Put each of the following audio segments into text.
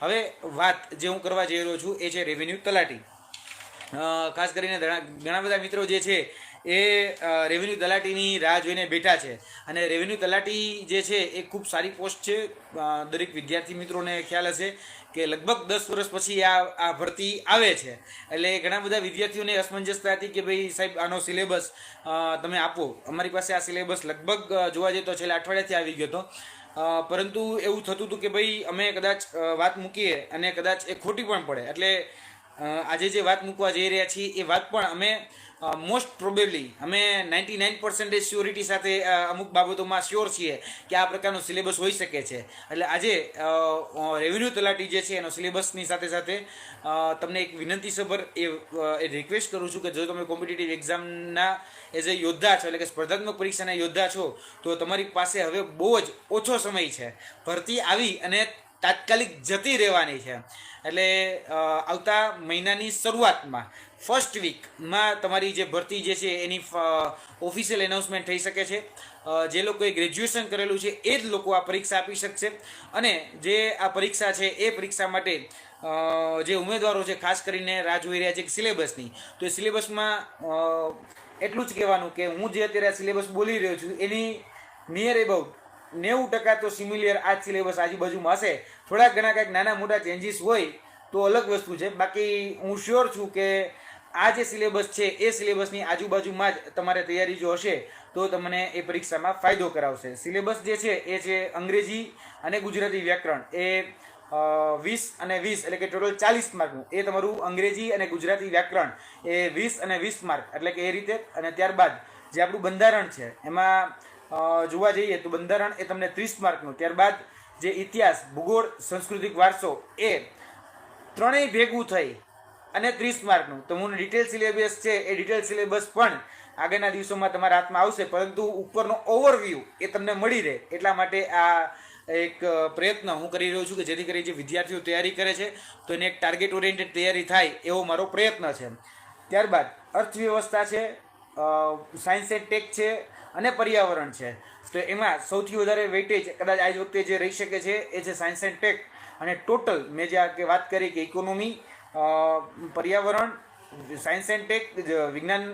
હવે વાત જે હું કરવા જઈ રહ્યો છું એ છે રેવન્યુ તલાટી. ખાસ કરીને ઘણા બધા મિત્રો જે છે એ રેવન્યુ તલાટીની રાહ જોઈને બેઠા છે. અને રેવન્યુ તલાટી જે છે એ ખૂબ સારી પોસ્ટ છે. દરેક વિદ્યાર્થી મિત્રોને ખ્યાલ હશે કે લગભગ દસ વર્ષ પછી આ આ ભરતી આવે છે. એટલે ઘણા બધા વિદ્યાર્થીઓને અસમંજસતા હતી કે ભાઈ સાહેબ, આનો સિલેબસ તમે આપો. અમારી પાસે આ સિલેબસ લગભગ જોવા જઈએ તો છેલ્લા અઠવાડિયાથી આવી ગયો હતો. પરંતુ એવું થતું હતું કે ભાઈ અમે કદાચ વાત મૂકીએ અને કદાચ એ ખોટી પણ પડે. એટલે આજે જે વાત મૂકવા જઈ રહ્યા છીએ એ વાત પણ અમે મોસ્ટ પ્રોબેબલી અમે નાઇન્ટી નાઇન પર્સન્ટેજ સ્યોરિટી સાથે અમુક બાબતોમાં શ્યોર છીએ કે આ પ્રકારનો સિલેબસ હોઈ શકે છે. એટલે આજે રેવન્યુ તલાટી જે છે, એનો સિલેબસની સાથે સાથે તમને એક વિનંતીસભર એ એ રિક્વેસ્ટ કરું છું કે જો તમે કોમ્પિટિટિવ એક્ઝામના એઝ એ યોદ્ધા છો, એટલે કે સ્પર્ધાત્મક પરીક્ષાના યોદ્ધા છો, તો તમારી પાસે હવે બહુ જ ઓછો સમય છે. ભરતી આવી અને તાત્કાલિક જતી રહેવાની છે. એટલે આવતા મહિનાની શરૂઆતમાં ફર્સ્ટ વીકમાં તમારી જે ભરતી જે છે એની ઓફિશિયલ એનાઉન્સમેન્ટ થઈ શકે છે. જે લોકોએ ગ્રેજ્યુએશન કરેલું છે, એ જ લોકો આ પરીક્ષા આપી શકશે. અને જે આ પરીક્ષા છે, એ પરીક્ષા માટે જે ઉમેદવારો છે, ખાસ કરીને રાહ જોઈ રહ્યા છે સિલેબસની. તો એ સિલેબસમાં એટલું જ કહેવાનું કે હું જે અત્યારે આ સિલેબસ બોલી રહ્યો છું, એની નિયર એબાઉટ નેવું ટકા તો સિમિલિયર આ સિલેબસ આજુબાજુમાં હશે. થોડાક ઘણા કાંઈક નાના મોટા ચેન્જીસ હોય તો અલગ વસ્તુ છે. બાકી હું શ્યોર છું કે આ જે સિલેબસ છે એ સિલેબસની આજુબાજુમાં જ તમારે તૈયારી જો હશે તો તમને એ પરીક્ષામાં ફાયદો કરાવશે. સિલેબસ જે છે એ છે અંગ્રેજી અને ગુજરાતી વ્યાકરણ. એ વીસ અને વીસ એટલે કે ટોટલ ચાલીસ માર્કનું. એ તમારું અંગ્રેજી અને ગુજરાતી વ્યાકરણ. એ વીસ અને વીસ માર્ક. એટલે કે એ રીતે અને ત્યારબાદ જે આપણું બંધારણ છે, એમાં જોવા જઈએ તો બંધારણ એ તમને ત્રીસ માર્કનું, ત્યારબાદ જે ઇતિહાસ, ભૂગોળ, સાંસ્કૃતિક વારસો એ ત્રણેય ભેગું થઈ અને ત્રીસ માર્કનું. તો હું ડિટેલ સિલેબસ છે, એ ડિટેલ સિલેબસ પણ આગળના દિવસોમાં તમારા હાથમાં આવશે, પરંતુ ઉપરનો ઓવરવ્યૂ એ તમને મળી રહે. એટલા માટે આ એક પ્રયત્ન હું કરી રહ્યો છું કે જેથી કરી જે વિદ્યાર્થીઓ તૈયારી કરે છે, તો એને એક ટાર્ગેટ ઓરિએન્ટેડ તૈયારી થાય એવો મારો પ્રયત્ન છે. ત્યારબાદ અર્થવ્યવસ્થા છે સાયન્સ એન્ડ ટેક છે અને પર્યાવરણ છે. તો એમાં સૌથી વધારે વેઇટેજ કદાચ આજ વખતે જે રહી શકે છે, એ છે સાયન્સ એન્ડ ટેક અને ટોટલ મેં જે આ વાત કરી કે ઇકોનોમી પર્યાવરણ સાયન્સ એન્ડ ટેક વિજ્ઞાન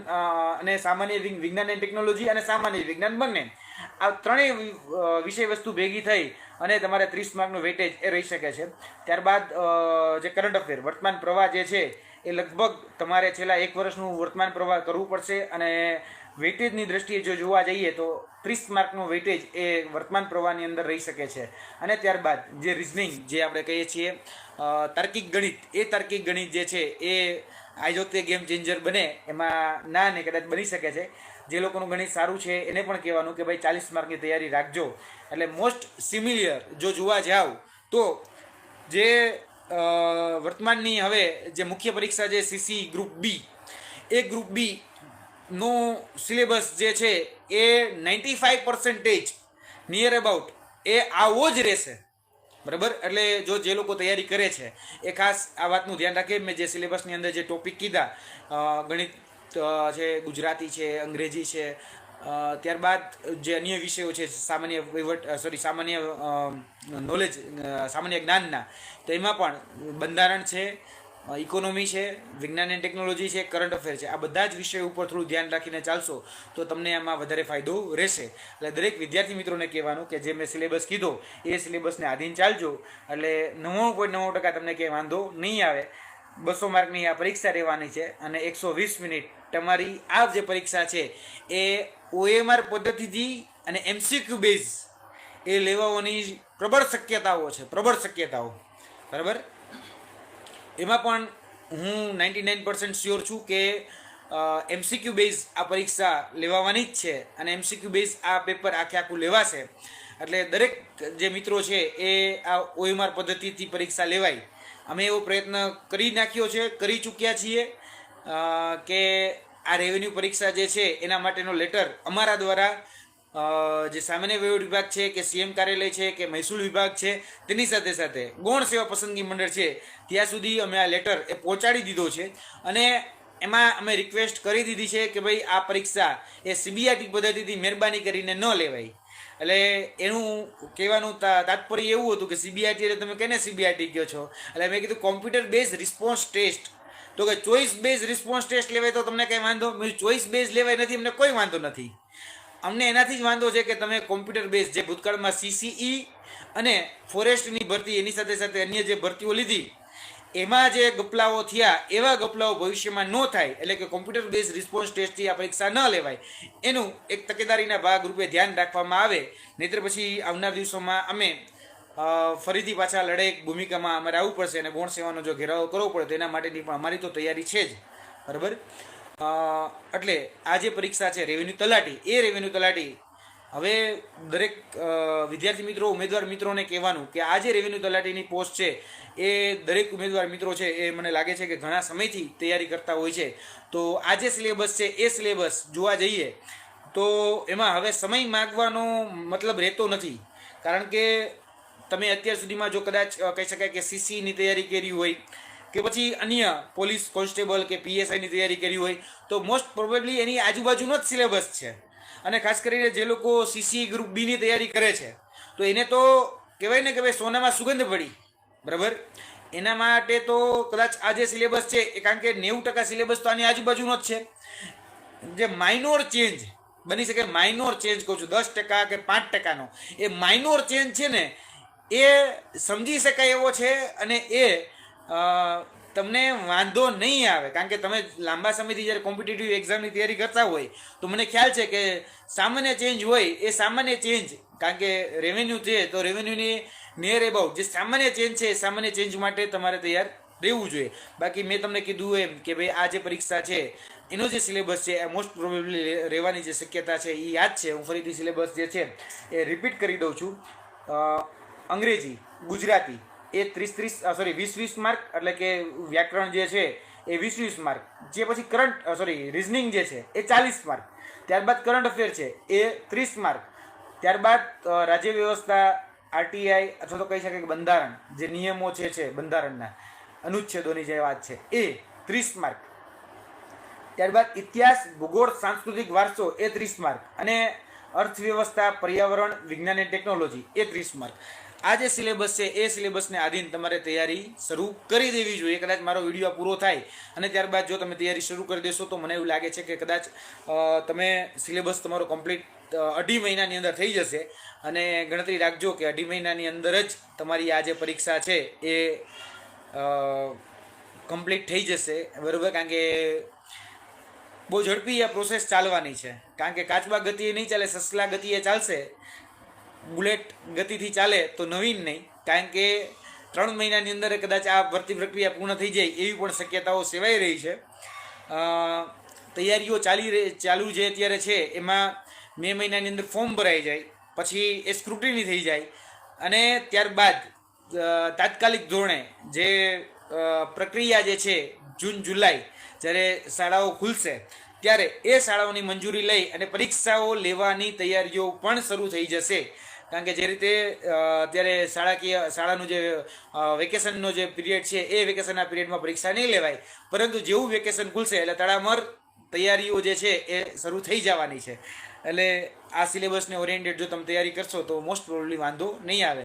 અને સામાન્ય વિજ્ઞાન એન્ડ ટેકનોલોજી અને સામાન્ય વિજ્ઞાન બંને. આ ત્રણેય વિષય વસ્તુ ભેગી થઈ અને તમારે ત્રીસ માર્કનું વેટેજ એ રહી શકે છે. ત્યારબાદ જે કરંટ અફેર વર્તમાન પ્રવાહ જે છે, એ લગભગ તમારે છેલ્લા એક વર્ષનું વર્તમાન પ્રવાહ કરવું પડશે અને વેટેજની દ્રષ્ટિએ જો જોવા જઈએ તો ત્રીસ માર્કનો વેટેજ એ વર્તમાન પ્રવાહની અંદર રહી શકે છે. અને ત્યારબાદ જે રિઝનિંગ જે આપણે કહીએ છીએ તાર્કિક ગણિત, એ તાર્કિક ગણિત જે છે એ આજો તે ગેમ ચેન્જર બને એમાં ના ને કદાચ બની શકે છે. જે લોકોનું ગણિત સારું છે એને પણ કહેવાનું કે ભાઈ ચાલીસ માર્કની તૈયારી રાખજો. એટલે મોસ્ટ સિમિલિયર જો જોવા જાવ તો જે વર્તમાનની હવે જે મુખ્ય પરીક્ષા જે CC group B A group B no syllabus જે છે એ ninety five percentage near about એ આવો જ રહેશે. બરાબર? એટલે જો જે લોકો તૈયારી કરે છે, એ ખાસ આ વાતનું ધ્યાન રાખે. મેં જે સિલેબસની અંદર જે ટોપિક કીધા ગણિત છે, ગુજરાતી છે, અંગ્રેજી છે ત્યારબાદ જે અન્ય વિષયો છે, સામાન્ય વહીવટ સોરી સામાન્ય નોલેજ સામાન્ય જ્ઞાનના, તો એમાં પણ બંધારણ છે ઇકોનોમી છે, વિજ્ઞાન એન્ડ ટેકનોલોજી છે કરંટ અફેર છે. આ બધા જ વિષયો ઉપર થોડું ધ્યાન રાખીને ચાલશો તો તમને એમાં વધારે ફાયદો રહેશે. એટલે દરેક વિદ્યાર્થી મિત્રોને કહેવાનું કે જે મેં સિલેબસ કીધો, એ સિલેબસને આધીન ચાલજો. એટલે નવ્વાણું પોઈન્ટ નવ્વાણું ટકા તમને ક્યાંય વાંધો નહીં આવે. બસો માર્કની આ પરીક્ષા રહેવાની છે અને એકસો વીસ મિનિટ તમારી આ જે પરીક્ષા છે, એ ઓએમઆર પદ્ધતિથી અને એમસીક્યુ બેઝ એ લેવાઓની પ્રબળ શક્યતાઓ છે, પ્રબળ શક્યતાઓ. બરાબર? એમાં પણ હું નાઇન્ટી નાઇન પર્સન્ટ શ્યોર છું કે એમસીક્યુ બેઝ આ પરીક્ષા લેવાવાની જ છે અને એમસીક્યુ બેઝ આ પેપર આખે આખું લેવાશે. એટલે દરેક જે મિત્રો છે એ આ ઓએમઆર પદ્ધતિથી પરીક્ષા લેવાય. અમે એવો પ્રયત્ન કરી નાખ્યો છે, કરી ચૂક્યા છીએ કે આ રેવન્યુ પરીક્ષા જે છે એના માટેનો લેટર અમારા દ્વારા જે સામાન્ય વહીવટ વિભાગ છે, કે સીએમ કાર્યાલય છે, કે મહેસૂલ વિભાગ છે, તેની સાથે સાથે ગૌણ સેવા પસંદગી મંડળ છે, ત્યાં સુધી અમે આ લેટર એ પહોંચાડી દીધો છે. અને એમાં અમે રિક્વેસ્ટ કરી દીધી છે કે ભાઈ આ પરીક્ષા એ સીબીઆઈટી પદ્ધતિથી મહેરબાની કરીને ન લેવાય. એટલે એનું કહેવાનું તાત્પર્ય એવું હતું કે સીબીઆઈટી એટલે તમે કેને સીબીઆઈટી કહો છો? એટલે મેં કીધું કોમ્પ્યુટર બેઝ રિસ્પોન્સ ટેસ્ટ તો કે ચોઇસ બેઝ રિસ્પોન્સ ટેસ્ટ લેવાય તો તમને કંઈ વાંધો? ચોઈસ બેઝ લેવાય નથી, અમને કોઈ વાંધો નથી. અમને એનાથી જ વાંધો છે કે તમે કોમ્પ્યુટર બેઝ જે ભૂતકાળમાં સીસીઈ અને ફોરેસ્ટની ભરતી એની સાથે સાથે અન્ય જે ભરતીઓ લીધી, એમાં જે ગપલાઓ થયા, એવા ગપલાઓ ભવિષ્યમાં ન થાય, એટલે કે કોમ્પ્યુટર બેઝ રિસ્પોન્સ ટેસ્ટથી આ પરીક્ષા ન લેવાય, એનું એક તકેદારીના ભાગ રૂપે ધ્યાન રાખવામાં આવે, નહીતર પછી આવનાર દિવસોમાં અમે ફરીથી પાછા લડાઈ ભૂમિકામાં અમારે આવવું પડશે અને ગૌણ સેવાનો જો ઘેરાવો કરવો પડે એના માટેની પણ અમારી તો તૈયારી છે જ. બરાબર? એટલે આ જે પરીક્ષા છે રેવન્યુ તલાટી, એ રેવન્યુ તલાટી, હવે દરેક વિદ્યાર્થી મિત્રો, ઉમેદવાર મિત્રોને કહેવાનું કે આ જે રેવન્યુ તલાટીની પોસ્ટ છે, એ દરેક ઉમેદવાર મિત્રો છે, એ મને લાગે છે કે ઘણા સમયથી તૈયારી કરતા હોય છે. તો આ જે સિલેબસ છે, એ સિલેબસ જોવા જઈએ, તો એમાં હવે સમય માગવાનો મતલબ રહેતો નથી. કારણ કે તમે અત્યાર સુધીમાં જો કદાચ કહી શકાય કે સીસીની તૈયારી કરી હોય કે પછી અન્ય પોલીસ કોન્સ્ટેબલ કે પીએસઆઈની તૈયારી કરી હોય, તો મોસ્ટ પ્રોબેબલી એની આજુબાજુનો જ સિલેબસ છે. અને ખાસ કરીને જે લોકો સીસી ગ્રુપ બીની તૈયારી કરે છે, તો એને તો કહેવાય ને કે ભાઈ સોનામાં સુગંધ પડી, બરાબર? એના માટે તો કદાચ આ જે સિલેબસ છે, એ કારણ કે નેવું ટકા સિલેબસ તો આની આજુબાજુનો જ છે. જે માઇનોર ચેન્જ બની શકે માઇનોર ચેન્જ કહું છું, દસ ટકા કે પાંચ ટકાનો, એ માઇનોર ચેન્જ છે ને, એ સમજી શકાય એવો છે અને એ તમને વાંધો નહીં આવે, કારણ કે તમે લાંબા સમયથી જ્યારે કોમ્પિટિટિવ એક્ઝામની તૈયારી કરતા હોય, તો મને ખ્યાલ છે કે સામાન્ય ચેન્જ હોય એ સામાન્ય ચેન્જ કારણ કે રેવન્યુ છે, તો રેવન્યુની નિયર એબાઉટ જે સામાન્ય ચેન્જ છે એ સામાન્ય ચેન્જ માટે તમારે તૈયાર રહેવું જોઈએ. બાકી મેં તમને કીધું એમ કે ભાઈ આ જે પરીક્ષા છે, એનો જે સિલેબસ છે એ મોસ્ટ પ્રોબેબલી રહેવાની જે શક્યતા છે એ યાદ છે. હું ફરીથી સિલેબસ જે છે, એ રિપીટ કરી દઉં છું. અંગ્રેજી, ગુજરાતી. એ ત્રીસ ત્રીસ સોરી વીસ વીસ માર્ક એટલે કે વ્યાકરણ જે છે એ વીસ વીસ માર્ક જે પછી કરંટ સોરી રિઝનિંગ જે છે એ ચાલીસ માર્ક ત્યારબાદ કરંટ અફેર છે એ ત્રીસ માર્ક ત્યારબાદ રાજ્ય વ્યવસ્થા, આરટીઆઈ અથવા તો કહી શકાય કે બંધારણ, જે નિયમો છે છે બંધારણના, અનુચ્છેદોની જે વાત છે એ ત્રીસ માર્ક ત્યારબાદ ઇતિહાસ, ભૂગોળ, સાંસ્કૃતિક વારસો એ ત્રીસ માર્ક અને અર્થવ્યવસ્થા, પર્યાવરણ, વિજ્ઞાન અને ટેકનોલોજી એ ત્રીસ માર્ક આ જે સિલેબસ છે, એ સિલેબસને આધીન તમારે તૈયારી શરૂ કરી દેવી જોઈએ. કદાચ મારો વીડિયો પૂરો થાય અને ત્યારબાદ જો તમે તૈયારી શરૂ કરી દેશો તો મને એવું લાગે છે કે કદાચ તમે સિલેબસ તમારો કમ્પ્લીટ અઢી મહિનાની અંદર થઈ જશે અને ગણતરી રાખજો કે અઢી મહિનાની અંદર જ તમારી આ જે પરીક્ષા છે એ કમ્પ્લીટ થઈ જશે. બરાબર? કારણ કે બહુ ઝડપી આ પ્રોસેસ ચાલવાની છે. કારણ કે કાચબા ગતિએ નહીં ચાલે, સસલા ગતિએ ચાલશે. બુલેટ ગતિથી ચાલે તો નવીન નહીં. કારણ કે ત્રણ મહિનાની અંદર કદાચ આ ભરતી પ્રક્રિયા પૂર્ણ થઈ જાય એવી પણ શક્યતાઓ સેવાઈ રહી છે. તૈયારીઓ ચાલી ચાલુ જે અત્યારે છે એમાં મે મહિનાની અંદર ફોર્મ ભરાઈ જાય, પછી એ સ્ક્રુટિની થઈ જાય અને ત્યારબાદ તાત્કાલિક ધોરણે જે પ્રક્રિયા જે છે જૂન, જુલાઈ જ્યારે શાળાઓ ખુલશે ત્યારે એ શાળાઓની મંજૂરી લઈ અને પરીક્ષાઓ લેવાની તૈયારીઓ પણ શરૂ થઈ જશે. કારણ કે જે રીતે અત્યારે શાળાકીય, શાળાનું જે વેકેશનનો જે પિરિયડ છે, એ વેકેશનના પિરિયડમાં પરીક્ષા નહીં લેવાય. પરંતુ જેવું વેકેશન ખુલશે, એટલે તડામર તૈયારીઓ જે છે, એ શરૂ થઈ જવાની છે. એટલે આ સિલેબસને ઓરિએન્ટેડ જો તમે તૈયારી કરશો, તો મોસ્ટ પ્રોબ્લી વાંધો નહીં આવે.